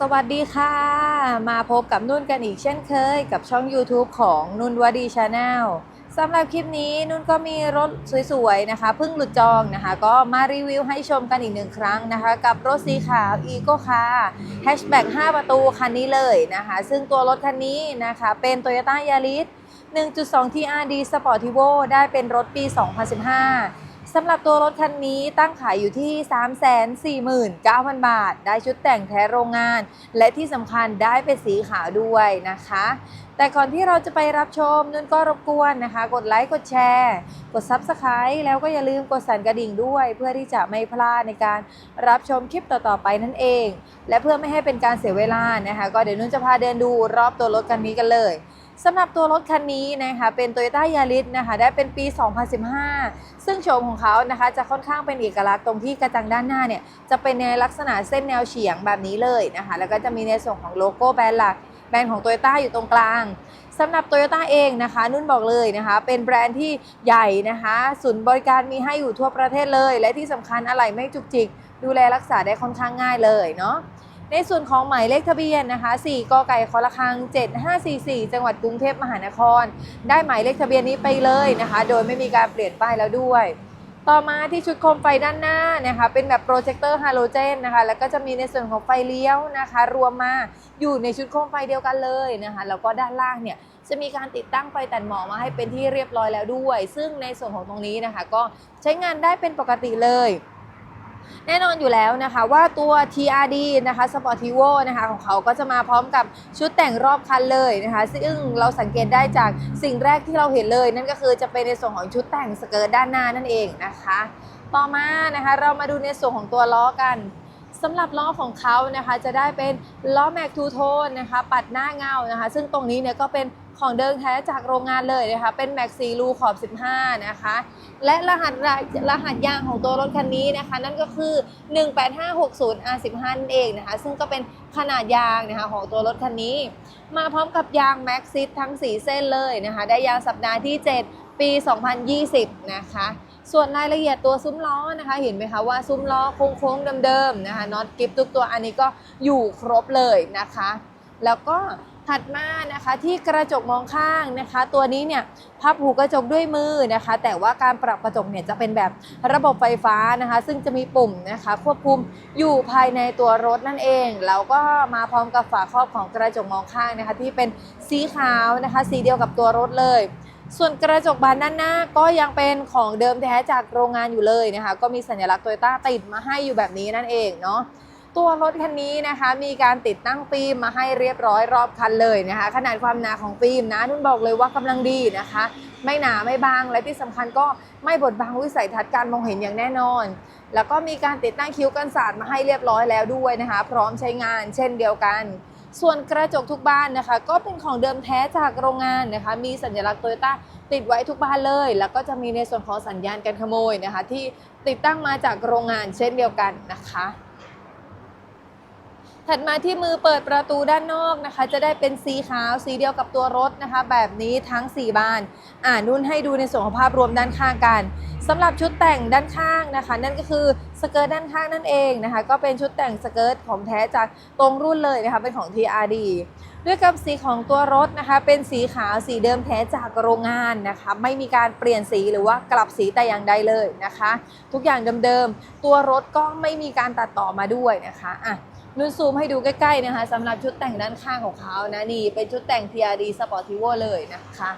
สวัสดีค่ะ มาพบกับนุ่นกันอีกเช่นเคย กับช่อง YouTube ของนุ่นวดีชาแนลสำหรับคลิปนี้นุ่นก็มีรถสวยๆนะคะเพิ่งหลุดจองนะคะ ก็มารีวิวให้ชมกันอีกหนึ่งครั้งนะคะ กับรถสีขาว e c o c a r Hatchback 5ประตูคันนี้เลยนะคะ ซึ่งตัวรถคันนี้นะคะเป็น Toyota Yaris 1.2 TRD Sportivo ได้เป็นรถปี 2015 สำหรับตัวรถคันนี้ตั้งขายอยู่ที่ 349,000 บาท ได้ชุดแต่งแท้โรงงาน และที่สำคัญได้เป็นสีขาวด้วยนะคะ แต่ก่อนที่เราจะไปรับชมนุ่นก็รบกวนนะคะ กดไลค์กดแชร์ กด Subscribe แล้วก็อย่าลืมกดสั่นกระดิ่งด้วย เพื่อที่จะไม่พลาดในการรับชมคลิปต่อๆไปนั่นเอง และเพื่อไม่ให้เป็นการเสียเวลานะคะ ก็เดี๋ยวนุ่นจะพาเดินดูรอบตัวรถคันนี้กันเลย สำหรับตัวรถคันนี้นะคะเป็น Toyota Yaris นะคะได้เป็นปี 2015 ซึ่งโฉมของเขานะคะจะค่อนข้างเป็นเอกลักษณ์ตรงที่กระจังด้านหน้าเนี่ยจะเป็นในลักษณะเส้นแนวเฉียงแบบนี้เลยนะคะแล้วก็จะมีในส่วนของโลโก้แบรนด์หลักแบรนด์ของ Toyota อยู่ตรงกลางสำหรับ Toyota เองนะคะ นุ่นบอกเลยนะคะ เป็นแบรนด์ที่ใหญ่นะคะศูนย์บริการมีให้อยู่ทั่วประเทศเลย และที่สำคัญอะไรไม่จุกจิก ดูแลรักษาได้ค่อนข้างง่ายเลยเนาะ ในส่วนของหมายเลขทะเบียนนะคะ4กไก่คอละครัง 7544 จังหวัดกรุงเทพมหานคร ได้หมายเลขทะเบียนนี้ไปเลยนะคะ โดยไม่มีการเปลี่ยนป้ายแล้วด้วย ต่อมาที่ชุดโคมไฟด้านหน้านะคะเป็นแบบโปรเจคเตอร์ฮาโลเจนนะคะแล้วก็จะมีในส่วนของไฟเลี้ยวนะคะ รวมมาอยู่ในชุดโคมไฟเดียวกันเลยนะคะแล้วก็ด้านล่างเนี่ยจะมีการติดตั้งไฟตัดหมอกมาให้เป็นที่เรียบร้อยแล้วด้วย ซึ่งในส่วนของตรงนี้นะคะ ก็ใช้งานได้เป็นปกติเลย แน่นอนอยู่แล้วนะคะว่าตัว TRD นะคะ Sportivo นะคะของเขาก็จะมาพร้อมกับชุดแต่งรอบคันเลยนะคะ ซึ่งเราสังเกตได้จากสิ่งแรกที่เราเห็นเลย นั่นก็คือจะเป็นในส่วนของชุดแต่งสเกิร์ตด้านหน้านั่นเองนะคะ ต่อมานะคะเรามาดูในส่วนของตัวล้อกัน สำหรับล้อของเขานะคะจะได้เป็นล้อแม็กทูโทนนะคะปัดหน้าเงานะคะ ซึ่งตรงนี้เนี่ยก็เป็นของเดิมแท้จากโรงงานเลยนะคะเป็นแม็กซีรูขอบ 15 นะคะ และรหัสรหัสยางของตัวรถคันนี้นะคะ นั่นก็คือ 18560 R15 นั่นเองนะคะ ซึ่งก็เป็นขนาดยางนะคะของตัวรถคันนี้ มาพร้อมกับยาง Max s i t ทั้ง 4 เส้นเลยนะคะ ได้ยางสัปดาห์ที่ 7 ปี 2020 นะคะ ส่วนรายละเอียดตัวซุ้มล้อนะคะ เห็นไหมคะว่าซุ้มล้อโค้งๆเดิมๆนะคะน็อตกิฟทุกตัวอันนี้ก็อยู่ครบเลยนะคะ แล้วก็ถัดมานะคะที่กระจกมองข้างนะคะ ตัวนี้เนี่ยพับหูกระจกด้วยมือนะคะ แต่ว่าการปรับกระจกเนี่ยจะเป็นแบบระบบไฟฟ้านะคะ ซึ่งจะมีปุ่มนะคะ ควบคุมอยู่ภายในตัวรถนั่นเองแล้วก็มาพร้อมกับฝาครอบของกระจกมองข้างนะคะ ที่เป็นสีขาวนะคะ สีเดียวกับตัวรถเลย ส่วนกระจกบานด้านหน้าก็ยังเป็นของเดิมแท้จากโรงงานอยู่เลยนะคะ ก็มีสัญลักษณ์โตโยต้าติดมาให้อยู่แบบนี้นั่นเองเนาะตัวรถคันนี้นะคะมีการติดตั้งฟิล์มมาให้เรียบร้อยรอบคันเลยนะคะ ขนาดความหนาของฟิล์มนะนุ่นบอกเลยว่ากำลังดีนะคะ ไม่หนาไม่บางและที่สำคัญก็ไม่บดบังวิสัยทัศน์การมองเห็นอย่างแน่นอน แล้วก็มีการติดตั้งคิ้วกันสาดมาให้เรียบร้อยแล้วด้วยนะคะ พร้อมใช้งานเช่นเดียวกัน ส่วนกระจกทุกบ้านนะคะ ก็เป็นของเดิมแท้จากโรงงานนะคะ มีสัญลักษณ์โตโยต้าติดไว้ทุกบ้านเลย แล้วก็จะมีในส่วนของสัญญาณการขโมยนะคะ ที่ติดตั้งมาจากโรงงานเช่นเดียวกันนะคะ ถัดมาที่มือเปิดประตูด้านนอกนะคะ จะได้เป็นสีขาวสีเดียวกับตัวรถนะคะ แบบนี้ทั้ง 4 บาน อ่านุ่นให้ดูในส่วนของภาพรวมด้านข้างกันสำหรับชุดแต่งด้านข้างนะคะ นั่นก็คือสเกิร์ตด้านข้างนั่นเองนะคะ ก็เป็นชุดแต่งสเกิร์ตของแท้จากตรงรุ่นเลยนะคะ เป็นของ TRD ด้วยกับสีของตัวรถนะคะ เป็นสีขาวสีเดิมแท้จากโรงงานนะคะ ไม่มีการเปลี่ยนสีหรือว่ากลับสีแต่อย่างใดเลยนะคะ ทุกอย่างเดิมๆตัวรถก็ไม่มีการตัดต่อมาด้วยนะคะอะ นุ่นซูมให้ดูใกล้ๆนะคะสำหรับชุดแต่งด้านข้างของเขานะนี่เป็นชุดแต่ง TRD Sportivo เลยนะคะ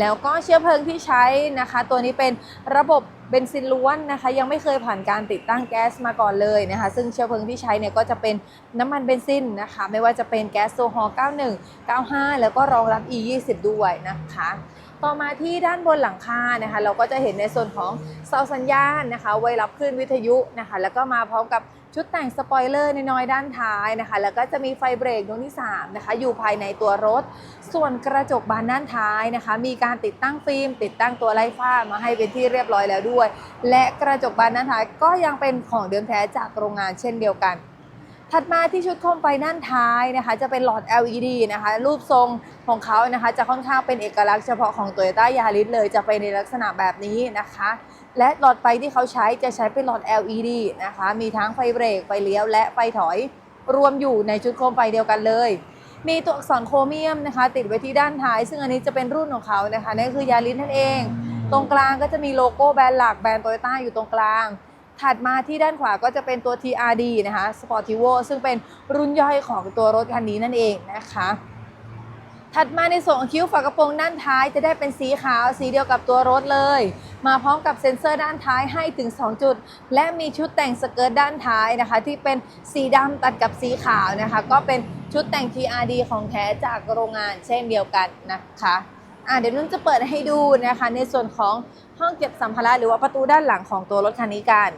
แล้วก็เชื้อเพลิงที่ใช้นะคะ ตัวนี้เป็นระบบเบนซินล้วนนะคะ ยังไม่เคยผ่านการติดตั้งแก๊สมาก่อนเลยนะคะ ซึ่งเชื้อเพลิงที่ใช้เนี่ยก็จะเป็นน้ำมันเบนซินนะคะ ไม่ว่าจะเป็นแก๊สโซฮอล์91 95 แล้วก็รองรับ E20 ด้วยนะคะ ต่อมาที่ด้านบนหลังคานะคะ เราก็จะเห็นในส่วนของเสาสัญญาณนะคะ ไว้รับคลื่นวิทยุนะคะ แล้วก็มาพร้อมกับชุดแต่งสปอยเลอร์น้อยๆด้านท้ายนะคะ แล้วก็จะมีไฟเบรกดวงที่3นะคะ อยู่ภายในตัวรถ ส่วนกระจกบานด้านท้ายนะคะ มีการติดตั้งฟิล์ม ติดตั้งตัวไล่ฟ้ามาให้เป็นที่เรียบร้อยแล้วด้วย และกระจกบานด้านท้ายก็ยังเป็นของเดิมแท้จากโรงงานเช่นเดียวกัน ถัดมาที่ชุดโคมไฟด้านท้ายนะคะ จะเป็นหลอด LED นะคะ รูปทรงของเขานะคะจะค่อนข้างเป็นเอกลักษณ์เฉพาะของ Toyota Yaris เลยจะเป็นในลักษณะแบบนี้นะคะ และหลอดไฟที่เขาใช้จะใช้เป็นหลอด LED นะคะ มีทั้งไฟเบรก ไฟเลี้ยว และไฟถอยรวมอยู่ในชุดโคมไฟเดียวกันเลย มีตัวอักษรโครเมียมนะคะ ติดไว้ที่ด้านท้าย ซึ่งอันนี้จะเป็นรุ่นของเขานะคะนั่นคือยาริสนั่นเอง ตรงกลางก็จะมีโลโก้แบรนด์หลักแบรนด์โตโยต้าอยู่ตรงกลาง ถัดมาที่ด้านขวาก็จะเป็นตัว TRD นะคะ Sportivo ซึ่งเป็นรุ่นย่อยของตัวรถคันนี้นั่นเองนะคะ ถัดมาในส่วนของคิ้วฝากระโปรงด้านท้ายจะได้เป็นสีขาวสีเดียวกับตัวรถเลย มาพร้อมกับเซ็นเซอร์ด้านท้ายให้ถึง 2 จุด และมีชุดแต่งสเกิร์ตด้านท้ายนะคะ ที่เป็นสีดำตัดกับสีขาวนะคะ ก็เป็นชุดแต่ง TRD ของแท้จากโรงงานเช่นเดียวกันนะคะอะเดี๋ยวนุ่นจะเปิดให้ดูนะคะในส่วนของ ห้องเก็บสัมภาระหรือว่าประตูด้านหลังของตัวรถคันนี้กัน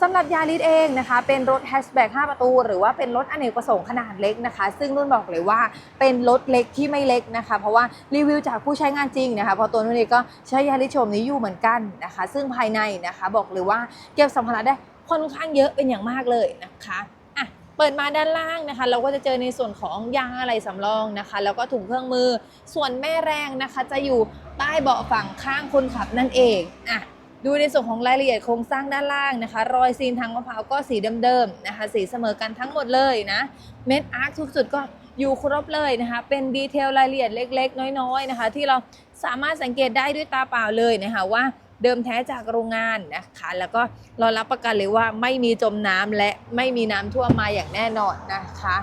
สำหรับยาริสเองนะคะ เป็นรถแฮชแบ็ก5ประตู หรือว่าเป็นรถอเนกประสงค์ขนาดเล็กนะคะ ซึ่งนุ่นบอกเลยว่าเป็นรถเล็กที่ไม่เล็กนะคะ เพราะว่ารีวิวจากผู้ใช้งานจริงนะคะ เพราะตัวนุ่นเองก็ใช้ยาริสโฉมนี้อยู่เหมือนกันนะคะ ซึ่งภายในนะคะบอกเลยว่าเก็บสัมภาระได้ค่อนข้างเยอะเป็นอย่างมากเลยนะคะ ปิดมาด้านล่างนะคะ เราก็จะเจอในส่วนของยางอะไหล่สำรองนะคะ แล้วก็ถุงเครื่องมือ ส่วนแม่แรงนะคะ จะอยู่ใต้เบาะฝั่งข้างคนขับนั่นเองอะดูในส่วนของรายละเอียดโครงสร้างด้านล่างนะคะ รอยซีนทางมะพร้าวก็สีเดิมๆนะคะ สีเสมอกันทั้งหมดเลยนะ เม็ดอาร์คทุกจุดก็อยู่ครบเลยนะคะ เป็นดีเทลรายละเอียดเล็ก ๆ น้อยๆนะคะ ที่เราสามารถสังเกตได้ด้วยตาเปล่าเลยนะคะว่า เดิมแท้จากโรงงานนะคะแล้วก็เรารับประกันเลยว่าไม่มีจมน้ำและไม่มีน้ำท่วมมาอย่างแน่นอนนะคะ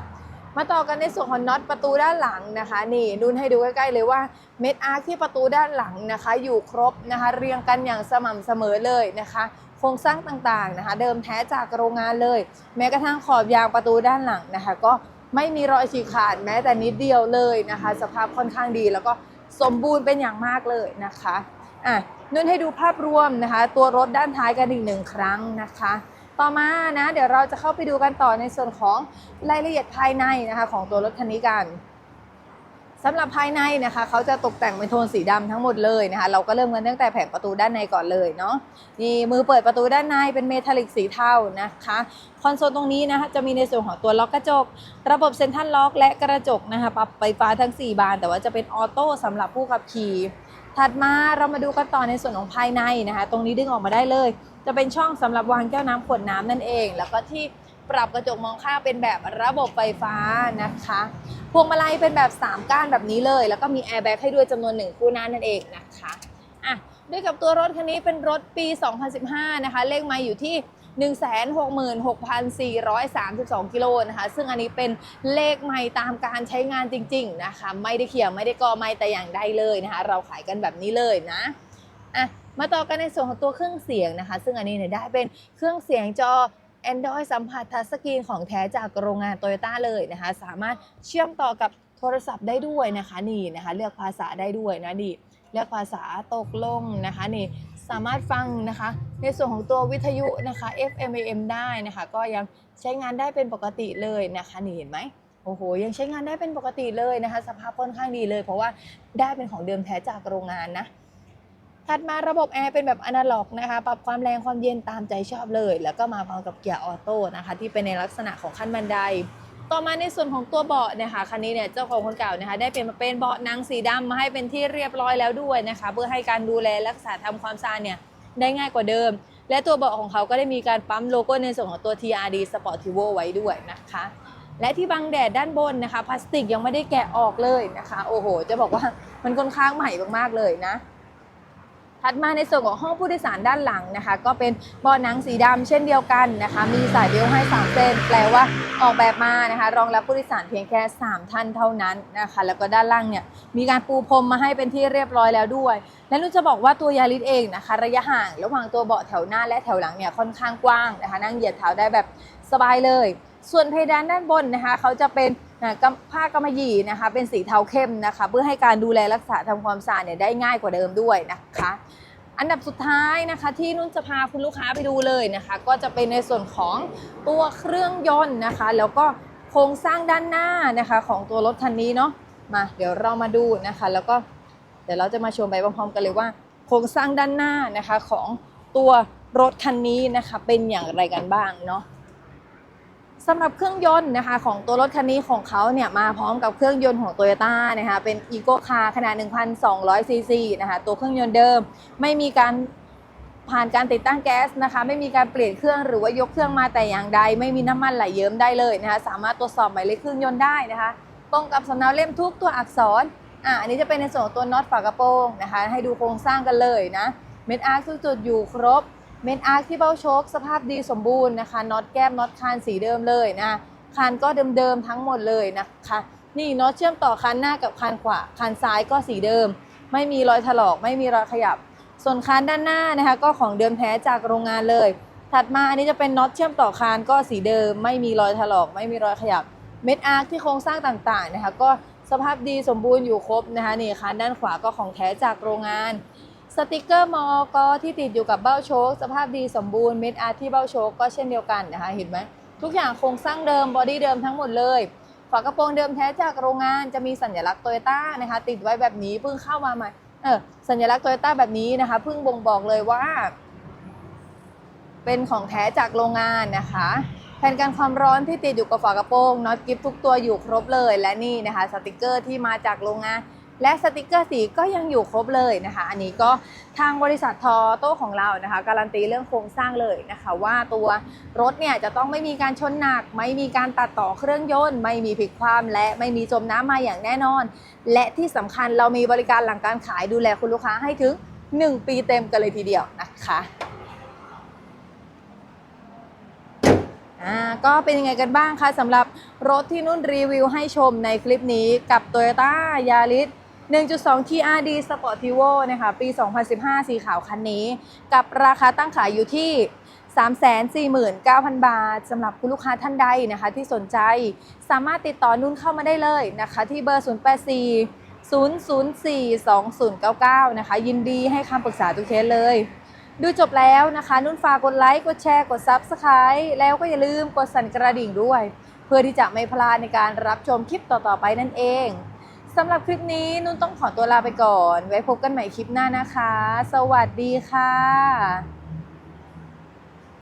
มาต่อกันในส่วนของน็อตประตูด้านหลังนะคะ นี่นุ่นให้ดูใกล้ๆเลยว่าเม็ดอาร์คที่ประตูด้านหลังนะคะ อยู่ครบนะคะ เรียงกันอย่างสม่ำเสมอเลยนะคะโครงสร้างต่างๆนะคะ เดิมแท้จากโรงงานเลย แม้กระทั่งขอบยางประตูด้านหลังนะคะ ก็ไม่มีรอยฉีกขาดแม้แต่นิดเดียวเลยนะคะ สภาพค่อนข้างดีแล้วก็สมบูรณ์เป็นอย่างมากเลยนะคะ อะนุ่นให้ดูภาพรวมนะคะ ตัวรถด้านท้ายกันอีกหนึ่งครั้งนะคะ ต่อมานะ เดี๋ยวเราจะเข้าไปดูกันต่อในส่วนของรายละเอียดภายในนะคะ ของตัวรถคันนี้กันสำหรับภายในนะคะเขาจะตกแต่งเป็นโทนสีดำทั้งหมดเลยนะคะ เราก็เริ่มกันตั้งแต่แผงประตูด้านในก่อนเลยเนาะนี่มือเปิดประตูด้านในเป็นเมทัลลิกสีเทานะคะคอนโซลตรงนี้นะคะจะมีในส่วนของตัวล็อกกระจก ระบบเซ็นทรัลล็อกและกระจกนะคะปรับไฟฟ้าทั้ง 4 บาน แต่ว่าจะเป็นออโต้สำหรับผู้ขับขี่ ถัดมาเรามาดูกันต่อในส่วนของภายในนะคะ ตรงนี้ดึงออกมาได้เลย จะเป็นช่องสำหรับวางแก้วน้ำขวดน้ำนั่นเอง แล้วก็ที่ปรับกระจกมองข้างเป็นแบบระบบไฟฟ้านะคะพวงมาลัยเป็นแบบ 3 ก้านแบบนี้เลย แล้วก็มีแอร์แบ็กให้ด้วยจำนวนหนึ่งคู่หน้านั่นเองนะคะอะด้วยกับตัวรถคันนี้เป็นรถปี 2015 นะคะ เลขไมาอยู่ที่ 166,432 กิโลนะคะ ซึ่งอันนี้เป็นเลขใหม่ตามการใช้งานจริง ๆนะคะ ไม่ได้เขี่ยไม่ได้กอไม่แต่อย่างใดเลยนะคะ เราขายกันแบบนี้เลยนะอะมาต่อกันในส่วนของตัวเครื่องเสียงนะคะ ซึ่งอันนี้เนี่ยได้เป็นเครื่องเสียงจอ Android สัมผัสทัชสกรีนของแท้จากโรงงานโตโยต้าเลยนะคะ สามารถเชื่อมต่อกับโทรศัพท์ได้ด้วยนะคะนี่นะคะ เลือกภาษาได้ด้วยนะนี่เลือกภาษาตกลงนะคะนี่ สามารถฟังนะคะ ในส่วนของตัววิทยุนะคะ FM AM ได้นะคะ ก็ยังใช้งานได้เป็นปกติเลยนะคะนี่เห็นไหมโอ้โหยังใช้งานได้เป็นปกติเลยนะคะ สภาพค่อนข้างดีเลย เพราะว่าได้เป็นของเดิมแท้จากโรงงานนะถัดมาระบบแอร์เป็นแบบอนาล็อกนะคะ ปรับความแรงความเย็นตามใจชอบเลย แล้วก็มาพร้อมกับเกียร์ออโต้นะคะ ที่เป็นในลักษณะของขั้นบันได ต่อมาในส่วนของตัวเบาะนะคะคันนี้เนี่ยเจ้าของคนเก่านะคะได้เปลี่ยนมาเป็นเบาะนังสีดำมาให้เป็นที่เรียบร้อยแล้วด้วยนะคะ เพื่อให้การดูแลรักษาทำความสะอาดเนี่ยได้ง่ายกว่าเดิม และตัวเบาะของเขาก็ได้มีการปั๊มโลโก้ในส่วนของตัว TRD Sportivo ไว้ด้วยนะคะ และที่บังแดดด้านบนนะคะพลาสติกยังไม่ได้แกะออกเลยนะคะ โอ้โห จะบอกว่ามันค่อนข้างใหม่มากๆเลยนะ ถัดมาในส่วนของห้องผู้โดยสารด้านหลังนะคะ ก็เป็นเบาะหนังสีดำเช่นเดียวกันนะคะ มีสายเบลต์ให้3เส้นแปลว่าออกแบบมานะคะ รองรับผู้โดยสารเพียงแค่ 3 ท่านเท่านั้นนะคะ แล้วก็ด้านล่างเนี่ยมีการปูพรมมาให้เป็นที่เรียบร้อยแล้วด้วย และนุ่นจะบอกว่าตัวยาริสเองนะคะ ระยะห่างระหว่างตัวเบาะแถวหน้าและแถวหลังเนี่ยค่อนข้างกว้างนะคะ นั่งเหยียดเท้าได้แบบสบายเลย ส่วนเพดานด้านบนนะคะ เขาจะเป็น อ่ากำผ้ากำมะหยี่นะคะ เป็นสีเทาเข้มนะคะ เพื่อให้การดูแลรักษาทำความสะอาดเนี่ยได้ง่ายกว่าเดิมด้วยนะคะ อันดับสุดท้ายนะคะที่นุ่นจะพาคุณลูกค้าไปดูเลยนะคะ ก็จะเป็นในส่วนของตัวเครื่องยนต์นะคะ แล้วก็โครงสร้างด้านหน้านะคะ ของตัวรถคันนี้เนาะมาเดี๋ยวเรามาดูนะคะ แล้วก็เดี๋ยวเราจะมาชมไปพร้อมๆกันเลยว่า โครงสร้างด้านหน้านะคะของตัวรถคันนี้นะคะเป็นอย่างไรกันบ้างเนาะ สำหรับเครื่องยนต์นะคะของตัวรถคันนี้ของเขาเนี่ยมาพร้อมกับเครื่องยนต์ของ t o y ยต้นะคะเป็น e c o Car ขนาด 1,200 ซีซีนะคะตัวเครื่องยนต์เดิมไม่มีการผ่านการติดตั้งแก๊สนะคะไม่มีการเปลี่ยนเครื่องหรือว่ายกเครื่องมาแต่อย่างใด ไม่มีน้ำมันไหลเยิ้มได้เลยนะคะสามารถตรวจสอบหมายเลขเครื่องยนต์ได้นะคะตรงกับสำเนาเล่มทุกตัวอักษรอะอันนี้จะเป็นในส่วนของตัวน็อตฝากระโปรงนะคะให้ดูโครงสร้างกันเลยนะเม็ดอาร์คทุกจุดอยู่ครบ เม็ดอาร์คที่เบ้าโชคสภาพดีสมบูรณ์นะคะน็อตแก้มน็อตคานสีเดิมเลยนะคานก็เดิมๆทั้งหมดเลยนะคะนี่น็อตเชื่อมต่อคานหน้ากับคานขวาคานซ้ายก็สีเดิม ไม่มีรอยถลอกไม่มีรอยขยับ ส่วนคานด้านหน้านะคะก็ของเดิมแท้จากโรงงานเลย ถัดมาอันนี้จะเป็นน็อตเชื่อมต่อคานก็สีเดิม ไม่มีรอยถลอก ไม่มีรอยขยับ เม็ดอาร์คที่โครงสร้างต่างๆนะคะก็สภาพดีสมบูรณ์อยู่ครบนะคะนี่คานด้านขวาก็ของแท้จากโรงงาน สติกเกอร์มอกที่ติดอยู่กับเบ้าโชคสภาพดีสมบูรณ์เม็ดอาร์ที่เบ้าโชคก็เช่นเดียวกันนะคะเห็นไหมทุกอย่างโครงสร้างเดิมบอดี้เดิมทั้งหมดเลยฝากระโปรงเดิมแท้จากโรงงานจะมีสัญลักษณ์โตโยต้านะคะ ติดไว้แบบนี้เพิ่งเข้ามาใหม่เออสัญลักษณ์โตโยต้าแบบนี้นะคะเพิ่งบ่งบอกเลยว่า เป็นของแท้จากโรงงานนะคะแผ่นกันความร้อนที่ติดอยู่กับฝากระโปรงน็อตกิฟทุกตัวอยู่ครบเลย และนี่นะคะสติกเกอร์ที่มาจากโรงงาน และสติกเกอร์สีก็ยังอยู่ครบเลยนะคะ อันนี้ก็ทางบริษัททอโต้ของเรานะคะ การันตีเรื่องโครงสร้างเลยนะคะ ว่าตัวรถเนี่ยจะต้องไม่มีการชนหนัก ไม่มีการตัดต่อเครื่องยนต์ ไม่มีพลิกคว่ำและไม่มีจมน้ำมาอย่างแน่นอน และที่สำคัญเรามีบริการหลังการขายดูแลคุณลูกค้าให้ถึง 1 ปีเต็มกันเลยทีเดียวนะคะอ่าก็เป็นยังไงกันบ้างคะสำหรับรถที่นุ่นรีวิวให้ชมในคลิปนี้กับ Toyota Yaris 1.2 TRD Sportivo นะคะ ปี 2015 สีขาวคันนี้ กับราคาตั้งขายอยู่ที่ 349,000 บาทสำหรับคุณลูกค้าท่านใดนะคะ ที่สนใจสามารถติดต่อนุ่นเข้ามาได้เลยนะคะ ที่เบอร์ 084 004 2099 นะคะ ยินดีให้คำปรึกษาทุกเคสเลย ดูจบแล้วนะคะ นุ่นฝากกดไลค์กดแชร์กด Subscribe แล้วก็อย่าลืมกดสั่นกระดิ่งด้วย เพื่อที่จะไม่พลาดในการรับชมคลิปต่อๆไปนั่นเอง สำหรับคลิปนี้นุ่นต้องขอตัวลาไปก่อน ไว้พบกันใหม่คลิปหน้านะคะ สวัสดีค่ะ